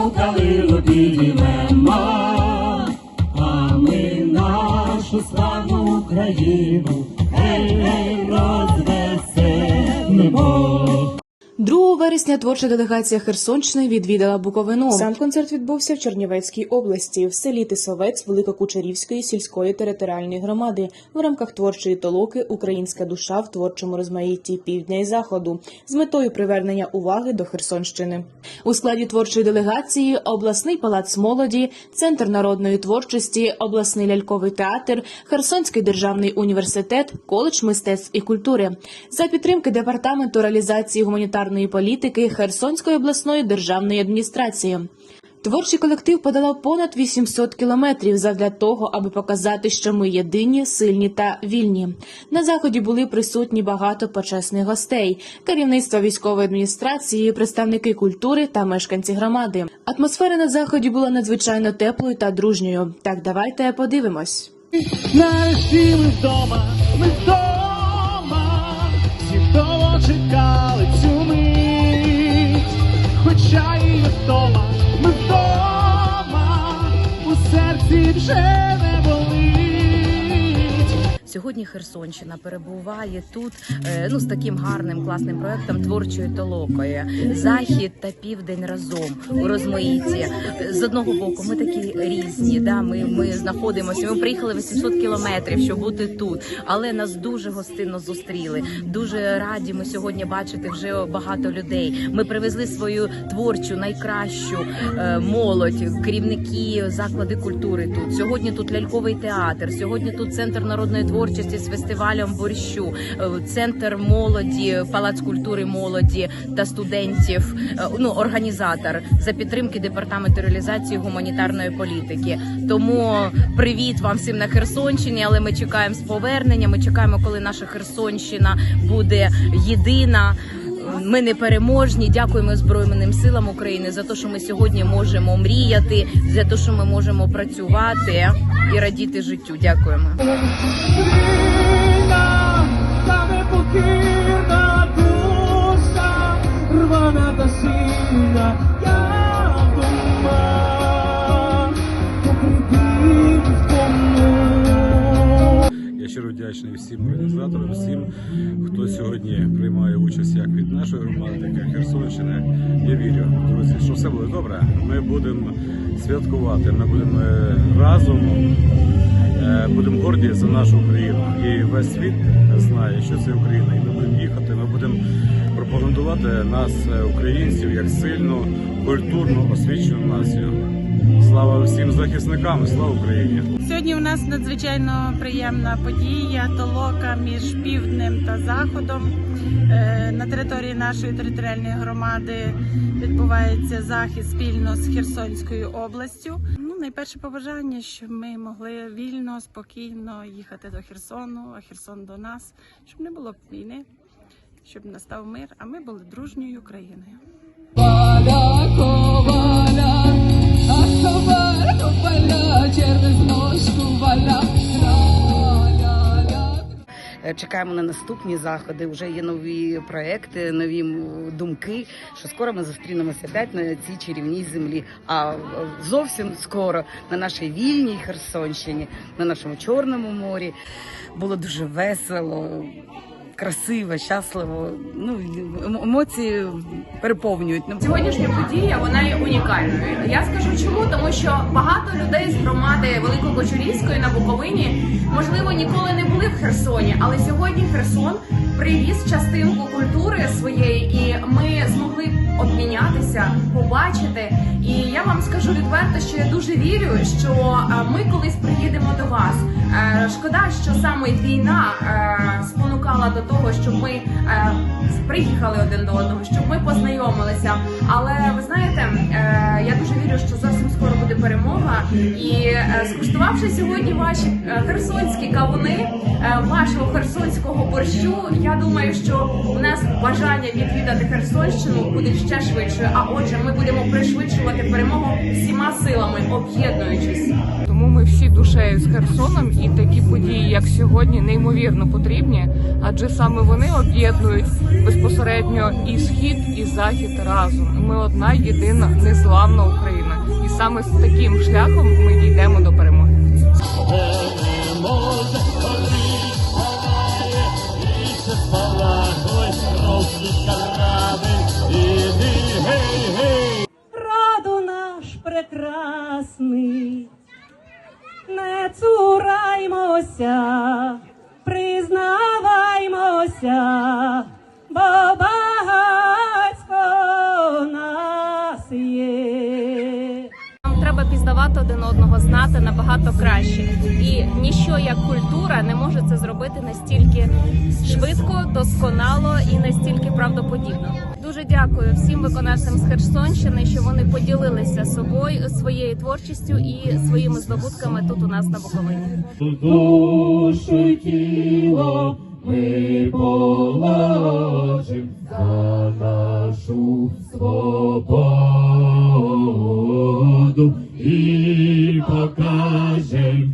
високу калину підіймемо, а ми нашу славну Україну, гей, гей, розвеселимо. 2 вересня творча делегація Херсонщини відвідала Буковину. Сам концерт відбувся в Чернівецькій області, в селі Тисовець Великокучерівської сільської територіальної громади в рамках творчої толоки Українська душа в творчому розмаїтті півдня і заходу з метою привернення уваги до Херсонщини. У складі творчої делегації обласний палац молоді, центр народної творчості, обласний ляльковий театр, Херсонський державний університет, коледж мистецтв і культури за підтримки департаменту реалізації гуманітарної політики Херсонської обласної державної адміністрації. Творчий колектив подолав понад 800 кілометрів задля того, аби показати, що ми єдині, сильні та вільні. На заході були присутні багато почесних гостей, керівництво військової адміністрації, представники культури та мешканці громади. Атмосфера на заході була надзвичайно теплою та дружньою. Так давайте подивимось. Нарешті ми вдома, ми вдома, всі довго чекали вдома, ми вдома, у серці вже. Сьогодні Херсонщина перебуває тут е, ну з таким гарним класним проектом творчої толокою. Захід та південь разом у розмаїтті. З одного боку, ми такі різні. Да, ми, ми знаходимося. Ми приїхали 800 кілометрів, щоб бути тут, але нас дуже гостинно зустріли. Дуже раді ми сьогодні бачити вже багато людей. Ми привезли свою творчу, найкращу е, молодь, керівники заклади культури тут. Сьогодні тут ляльковий театр. Сьогодні тут центр народної творчості з фестивалем борщу, е, центр молоді, палац культури молоді та студентів. е, Ну організатор за підтримки департаменту реалізації гуманітарної політики. Тому привіт вам всім на Херсонщині. Але ми чекаємо з повернення. Ми чекаємо, коли наша Херсонщина буде єдина. Ми не переможні. Дякуємо Збройним силам України за те, що ми сьогодні можемо мріяти, за те, що ми можемо працювати і радіти життю. Дякуємо. Щиро вдячний всім організаторам, всім, хто сьогодні приймає участь як від нашої громади, так і Херсонщини. Я вірю, друзі, що все буде добре. Ми будемо святкувати, ми будемо е, разом, е, будемо горді за нашу Україну. І весь світ знає, що це Україна. І ми будемо їхати, ми будемо пропагандувати нас, е, українців, як сильну, культурну, освічену націю. Слава всім захисникам, слава Україні! Сьогодні у нас надзвичайно приємна подія, толока між півднем та заходом. Е, На території нашої територіальної громади відбувається захід спільно з Херсонською областю. Ну, найперше побажання, щоб ми могли вільно, спокійно їхати до Херсону, а Херсон до нас, щоб не було війни, щоб настав мир, а ми були дружньою країною. Чекаємо на наступні заходи. Вже є нові проекти, нові думки. Що скоро ми зустрінемося опять на цій чарівній землі. А е, зовсім скоро на нашій вільній Херсонщині, на нашому Чорному морі було дуже весело. Красиво, щасливо. Ну ем- емоції переповнюють. Ну, Сьогоднішня подія вона є унікальною. Я скажу чому, тому що багато людей з громади Великокочурівської на Буковині можливо ніколи не були в Херсоні, але сьогодні Херсон привіз частинку культури своєї, і ми змогли обмінятися, побачити. І я вам скажу відверто, що я дуже вірю, що е, ми колись приїдемо до Шкода, що саме війна е, спонукала до того, щоб ми е, приїхали один до одного, щоб ми познайомилися. Але ви знаєте, е, я дуже вірю, що зовсім перемога. І е, скуштувавши сьогодні ваші е, херсонські кавуни, е, вашого херсонського борщу, я думаю, що у нас бажання відвідати Херсонщину буде ще швидше. А отже, ми будемо пришвидшувати перемогу всіма силами, об'єднуючись. Тому ми всі душею з Херсоном, і такі події, як сьогодні, неймовірно потрібні, адже саме вони об'єднують безпосередньо і схід, і захід разом. Ми одна єдина незламна Україна, саме з таким шляхом ми дійдемо до перемоги. Раду наш прекрасний, не цураймося, признаваймося, бо треба пізнавати один одного, знати набагато краще. І ніщо як культура не може це зробити настільки швидко, досконало і настільки правдоподібно. Дуже дякую всім виконавцям з Херсонщини, що вони поділилися собою своєю творчістю і своїми здобутками тут у нас на Буковині. душу й тіло ми положим за нашу свободу і